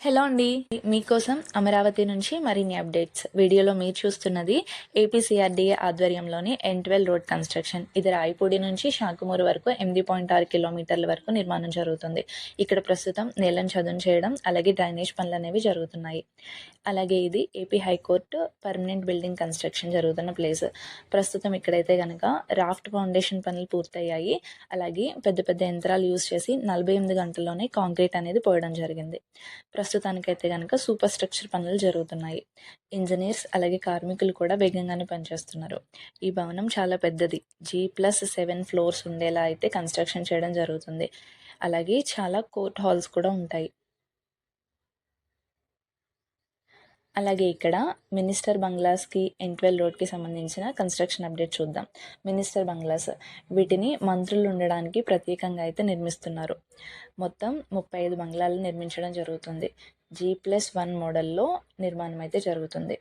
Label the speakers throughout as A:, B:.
A: Hello అండి. మీకోసం అమరావతి నుంచి మరిన్ని అప్డేట్స్. వీడియోలో మీరు చూస్తున్నది ఏపీసీఆర్డీఏ ఆధ్వర్యంలోని ఎన్ట్వెల్ రోడ్ కన్స్ట్రక్షన్. ఇది రాయపూడి నుంచి షాకుమూరు వరకు ఎనిమిది పాయింట్ ఆరు కిలోమీటర్ల వరకు నిర్మాణం జరుగుతుంది. ఇక్కడ ప్రస్తుతం నేలను చదును చేయడం అలాగే డ్రైనేజ్ పనులు అనేవి జరుగుతున్నాయి. అలాగే ఇది AP high court permanent building construction జరుగుతున్న ప్లేస్. ప్రస్తుతం ఇక్కడైతే కనుక రాఫ్ట్ ఫౌండేషన్ పనులు పూర్తయ్యాయి. అలాగే పెద్ద పెద్ద యంత్రాలు యూజ్ చేసి నలభై ఎనిమిది గంటల్లోనే కాంక్రీట్ అనేది పోయడం జరిగింది. ప్రస్తుతానికైతే కనుక సూపర్ స్ట్రక్చర్ పనులు జరుగుతున్నాయి. ఇంజనీర్స్ అలాగే కార్మికులు కూడా వేగంగానే పనిచేస్తున్నారు. ఈ భవనం చాలా పెద్దది. జీ ప్లస్ సెవెన్ ఫ్లోర్స్ ఉండేలా అయితే కన్స్ట్రక్షన్ చేయడం జరుగుతుంది. అలాగే చాలా కోర్ట్ హాల్స్ కూడా ఉంటాయి. అలాగే ఇక్కడ మినిస్టర్ బంగ్లాస్కి ఎన్ట్వెల్ రోడ్కి సంబంధించిన కన్స్ట్రక్షన్ అప్డేట్ చూద్దాం. మినిస్టర్ బంగ్లాస్ వీటిని మంత్రులు ఉండడానికి ప్రత్యేకంగా అయితే నిర్మిస్తున్నారు. మొత్తం ముప్పై ఐదు బంగ్లాలు నిర్మించడం జరుగుతుంది. జీ ప్లస్ వన్ మోడల్లో నిర్మాణం అయితే జరుగుతుంది.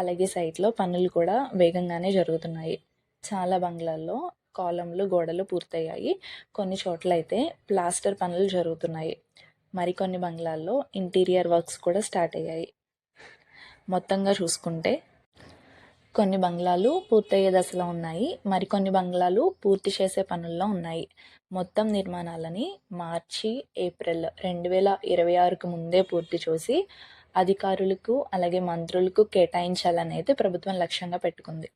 A: అలాగే సైట్లో పనులు కూడా వేగంగానే జరుగుతున్నాయి. చాలా బంగ్లాల్లో కాలంలు గోడలు పూర్తయ్యాయి. కొన్ని చోట్ల అయితే ప్లాస్టర్ పనులు జరుగుతున్నాయి. మరికొన్ని బంగ్లాల్లో ఇంటీరియర్ వర్క్స్ కూడా స్టార్ట్ అయ్యాయి. మొత్తంగా చూసుకుంటే కొన్ని బంగ్లాలు పూర్తయ్యే దశలో ఉన్నాయి. మరికొన్ని బంగ్లాలు పూర్తి చేసే పనుల్లో ఉన్నాయి. మొత్తం నిర్మాణాలని మార్చి ఏప్రిల్ రెండు వేల ఇరవై ఆరుకు ముందే పూర్తి చేసి అధికారులకు అలాగే మంత్రులకు కేటాయించాలనేది ప్రభుత్వం లక్ష్యంగా పెట్టుకుంది.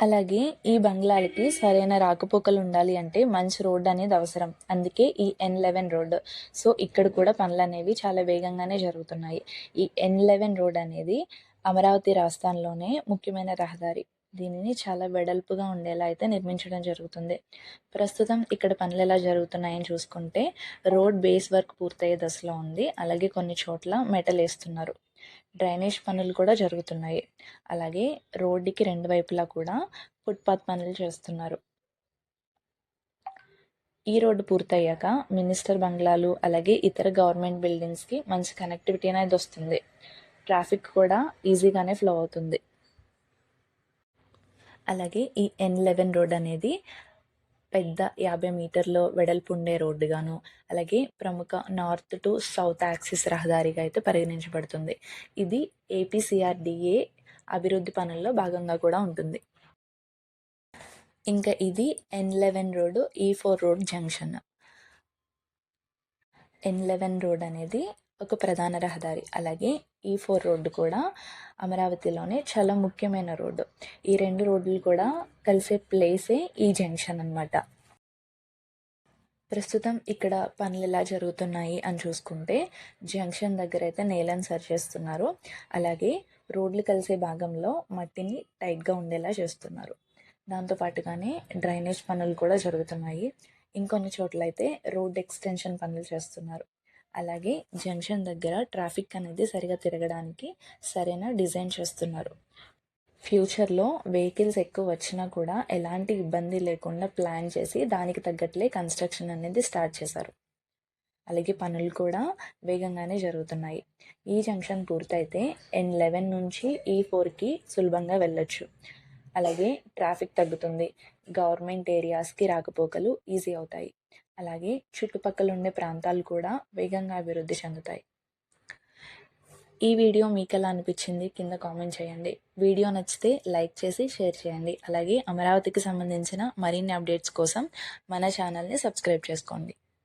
A: అలాగే ఈ బంగ్లాలకి సరైన రాకపోకలు ఉండాలి అంటే మంచి రోడ్ అనేది అవసరం. అందుకే ఈ ఎన్ లెవెన్ రోడ్. సో ఇక్కడ కూడా పనులు అనేవి చాలా వేగంగానే జరుగుతున్నాయి. ఈ ఎన్ లెవెన్ రోడ్ అనేది అమరావతి రాష్ట్రంలోనే ముఖ్యమైన రహదారి. దీనిని చాలా వెడల్పుగా ఉండేలా అయితే నిర్మించడం జరుగుతుంది. ప్రస్తుతం ఇక్కడ పనులు ఎలా జరుగుతున్నాయని చూసుకుంటే రోడ్ బేస్ వర్క్ పూర్తయ్యే దశలో ఉంది. అలాగే కొన్ని చోట్ల మెటల్ వేస్తున్నారు డ్రైనేజ్ పనులు కూడా జరుగుతున్నాయి. అలాగే రోడ్డుకి రెండు వైపులా కూడా ఫుట్పాత్ పనులు చేస్తున్నారు. ఈ రోడ్డు పూర్తయ్యాక మినిస్టర్ బంగ్లాలు అలాగే ఇతర గవర్నమెంట్ బిల్డింగ్స్కి మంచి కనెక్టివిటీ అనేది వస్తుంది. ట్రాఫిక్ కూడా ఈజీగానే ఫ్లో అవుతుంది. అలాగే ఈ ఎన్ లెవెన్ రోడ్ అనేది పెద్ద యాభై మీటర్ల వెడల్పు ఉండే రోడ్డుగాను అలాగే ప్రముఖ నార్త్ టు సౌత్ యాక్సిస్ రహదారిగా అయితే పరిగణించబడుతుంది. ఇది ఏపీసీఆర్డీఏ అభివృద్ధి పనుల్లో భాగంగా కూడా ఉంటుంది. ఇంకా ఇది ఎన్ లెవెన్ రోడ్ ఈ four road junction. N eleven road అనేది ఒక ప్రధాన రహదారి. అలాగే ఈ ఫోర్ రోడ్డు కూడా అమరావతిలోనే చాలా ముఖ్యమైన రోడ్డు. ఈ రెండు రోడ్లు కూడా కలిసే ప్లేసే ఈ జంక్షన్ అనమాట ప్రస్తుతం ఇక్కడ పనులు ఎలా జరుగుతున్నాయి అని చూసుకుంటే జంక్షన్ దగ్గర అయితే నేలను సరి చేస్తున్నారు. అలాగే రోడ్లు కలిసే భాగంలో మట్టిని టైట్గా ఉండేలా చేస్తున్నారు. దాంతోపాటుగానే డ్రైనేజ్ పనులు కూడా జరుగుతున్నాయి. ఇంకొన్ని చోట్ల అయితే రోడ్ ఎక్స్టెన్షన్ పనులు చేస్తున్నారు. అలాగే జంక్షన్ దగ్గర ట్రాఫిక్ అనేది సరిగా తిరగడానికి సరైన డిజైన్ చేస్తున్నారు. ఫ్యూచర్లో వెహికల్స్ ఎక్కువ వచ్చినా కూడా ఎలాంటి ఇబ్బంది లేకుండా ప్లాన్ చేసి దానికి తగ్గట్లే కన్స్ట్రక్షన్ అనేది స్టార్ట్ చేశారు. అలాగే పనులు కూడా వేగంగానే జరుగుతున్నాయి. ఈ జంక్షన్ పూర్తయితే ఎన్ లెవెన్ నుంచి ఈ ఫోర్కి సులభంగా వెళ్ళొచ్చు. అలాగే ట్రాఫిక్ తగ్గుతుంది. గవర్నమెంట్ ఏరియాస్కి రాకపోకలు ఈజీ అవుతాయి. అలాగే చుట్టుపక్కల ఉండే ప్రాంతాలు కూడా వేగంగా అభివృద్ధి చెందుతాయి. ఈ వీడియో మీకు ఎలా అనిపించింది? కింద కామెంట్ చేయండి. వీడియో నచ్చితే లైక్ చేసి షేర్ చేయండి. అలాగే అమరావతికి సంబంధించిన మరిన్ని అప్డేట్స్ కోసం మన ఛానల్ని సబ్స్క్రైబ్ చేసుకోండి.